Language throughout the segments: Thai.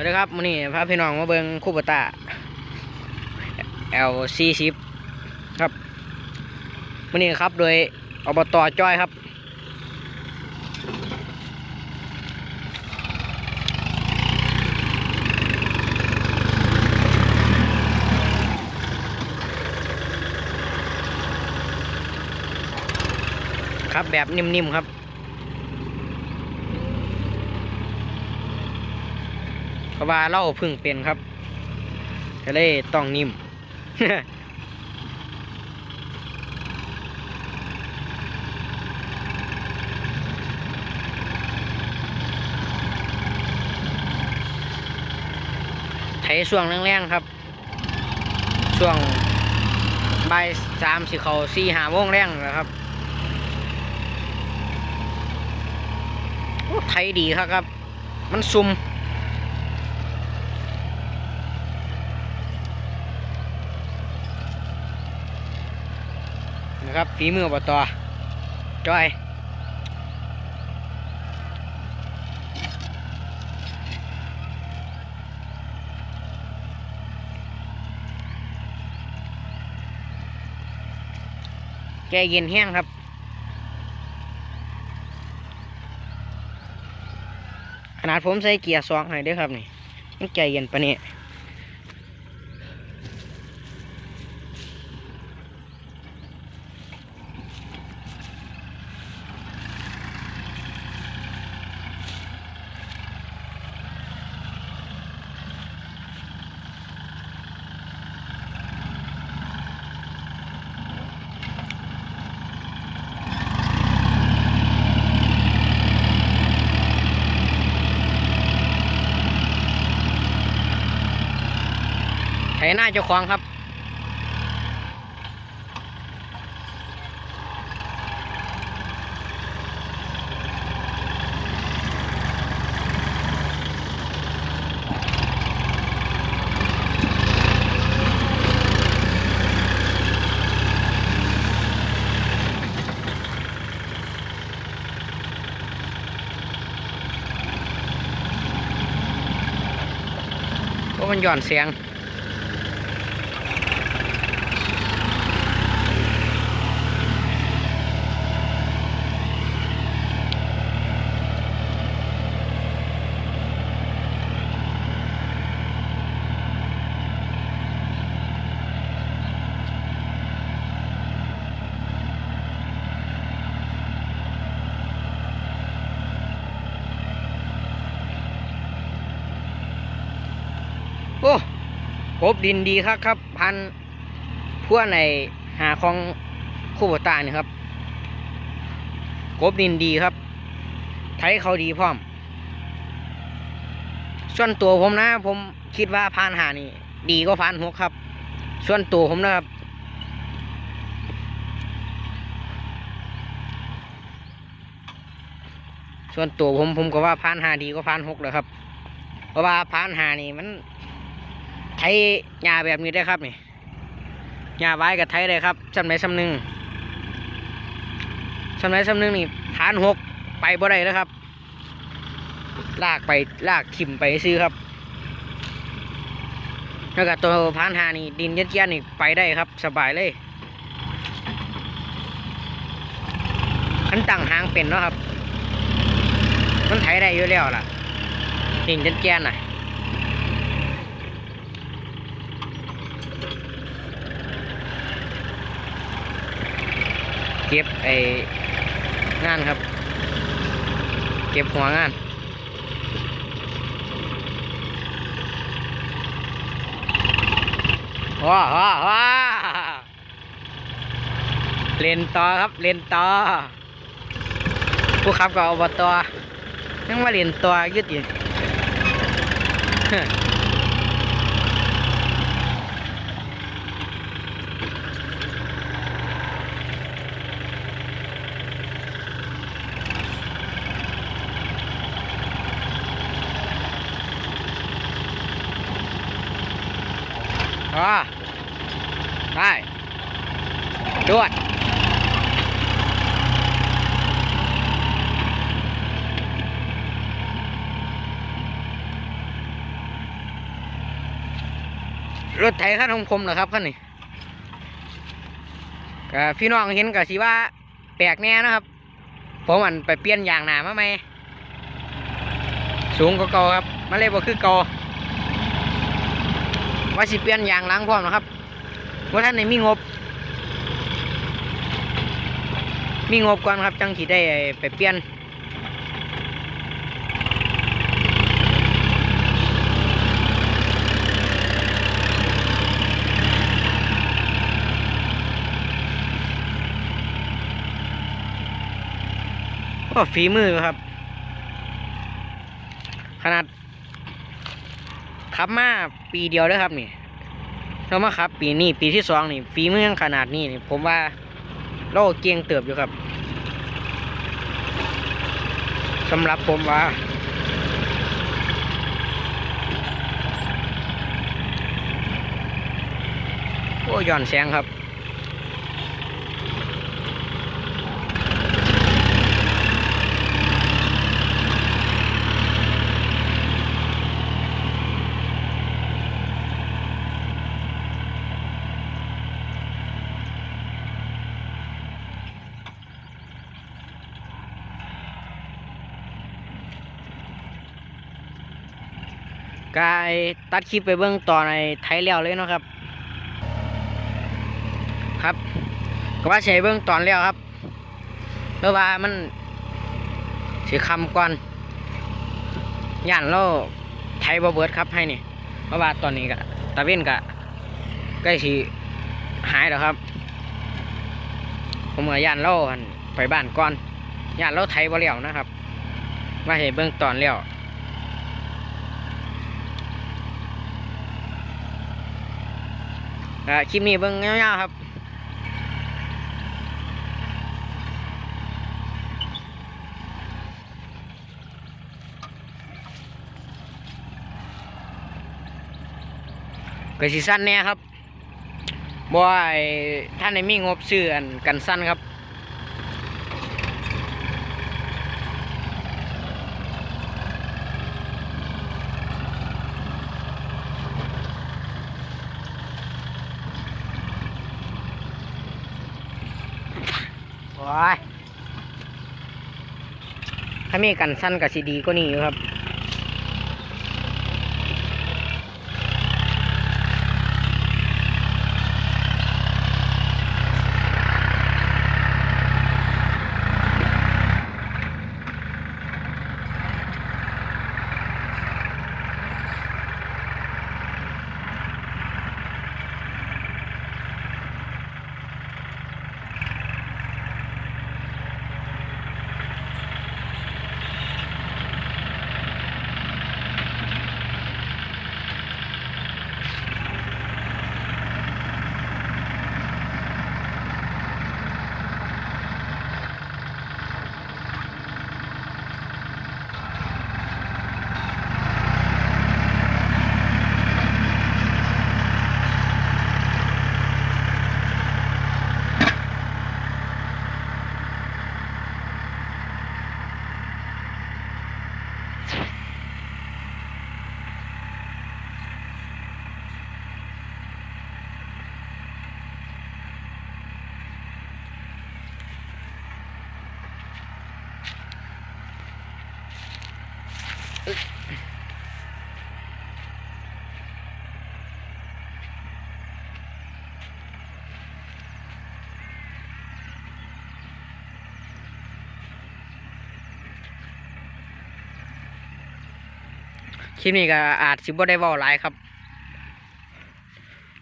วัสดีครับมนี้พาพี่น้องมาเบิงคูปตา L 40 ครับมนี้ครับโดยอบตจ้อยครับครับแบบนิ่มๆครับ เพราะว่าเราพึ่งเป็นครับ ก็เลยต้องนิ่มไถช่วงแรงๆครับ ช่วงบ่ายสามสิเขาสี่หาโมงแรงแล้วครับโอ้ไถดีครับครับ มันซุ่ม นะครับฝีมืออบตจ้อยแกเย็นแห้งครับ ขนาดผมใส่เกียร์สองให้ด้วยครับนี่มันใจเย็นปะเนี่ย หน้าเจ้าของครับมันหย่อนเสียง โอ้ กบดินดีครับครับ พันพวกในหาของคู่บตานี่ครับ กบดินดีครับ ไทยเขาดีพร้อม ส่วนตัวผมนะ ผมคิดว่าพานหานี่ ดีก็พานหกครับ ส่วนตัวผมนะครับส่วนตัวผมผมก็ว่าพานหาดีก็พานหกเลยครับ เพราะว่าพานหานี่มัน ไทยหญ้าแบบนี้ได้ครับนี่หญ้าไว้กับไทยได้ครับสำไหนสำหนึงสำไหนสำหนึงนี่ฐานหกไปบ่ได้แล้วครับ ลากไปลากถิ่มไปซื้อครับแล้วก็ตัวพานหานี่ดินเย็ดๆนี่ไปได้ครับ สบายเลยอันตั้งหางเป็นเนาะครับ มันไถได้อยู่แล้วล่ะดินเย็ดๆน่ะ เก็บไองานครับ เก็บหัวงานว้าว้าว้าเลนต่อครับเลนต่อผู้ขับก็อบตยังมาเลนต่อยึดอยู่ อ่าได้ด้วยรถไถขั้นคมๆเหรอครับขั้นนี้ก็พี่น้องเห็นก็สิว่าแปลกแน่นะครับผมอันไปเปลี่ยนยางหนามาไหมสูงกว่าเก่าครับมาเลยบ่คือเก่า ว่าสิเปลี่ยนยางล้างพร้อมนะครับว่าท่านในมีงบ มีงบก่อนครับจังที่ได้ไปเปลี่ยนก็ฝีมือครับ ขนาด ขับมาปีเดียวแล้วครับนี่เรามาขับ ปีนี้ปีที่สองนี่ฟีเมืองขนาดนี้นี่ผมว่าเราเกียงเติบอยู่ครับสำหรับผมว่าโอ้ย่อนแสงครับ กายตัดคลิปไปเบื้องต่อในไทยแล้วเลยเนาะครับ ครับ ก็ว่าใช้เบื้องตอนแล้วครับเพราะว่ามันสีคำก่อนย่านเราไทยบ่เบิดครับให้นี่เพราะว่าตอนนี้ก็ตะเว้นก็ใกล้สีหายแล้วครับ ผมกับย่านเราหั่นไปบ้านก่อนย่านเราไทยบ่แล้วนะครับว่าใช้เบื้องตอนแล้ว อ่า คลิปนี้เบิ่งยาวๆครับก็สิสั้นแน่ครับบ่ไอ้ท่านในมีงบซื้ออันกันสั้นครับ้ยถ้ามีกันสั้นกับซีดีก็นี่ครับ คลิปนี้ก็อาจสิบ่ได้ว้าหลายครับ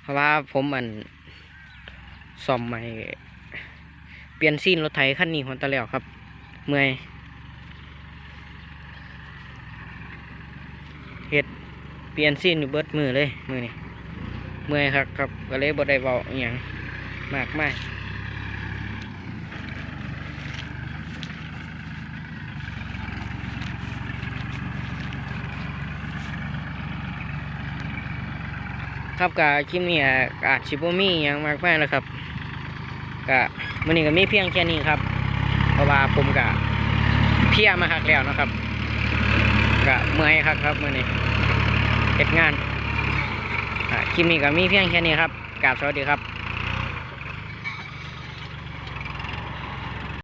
เพราะว่าผมอันซ่อมใหม่ เปลี่ยนซีนรถไถคันนี้หัวตะแล้วครับ เมื่อยเฮ็ด เปลี่ยนซีนอยู่เบิดมือเลยมือนี่เมื่อยครับครับก็เลยบ่ได้เว้าอย่างมากมายครับกับคลิปนี้อาจสิบ่มีอย่างมากมายแล้วครับก็มื้อนี้ก็มีเพียงแค่นี้ครับ เพราะว่าผมก็เพียมาคักแล้วนะครับก็เมื่อยครับครับมื้อนี้ เฮ็ดงานคลิปนี้ก็มีเพียงแค่นี้ครับกราบสวัสดีครับ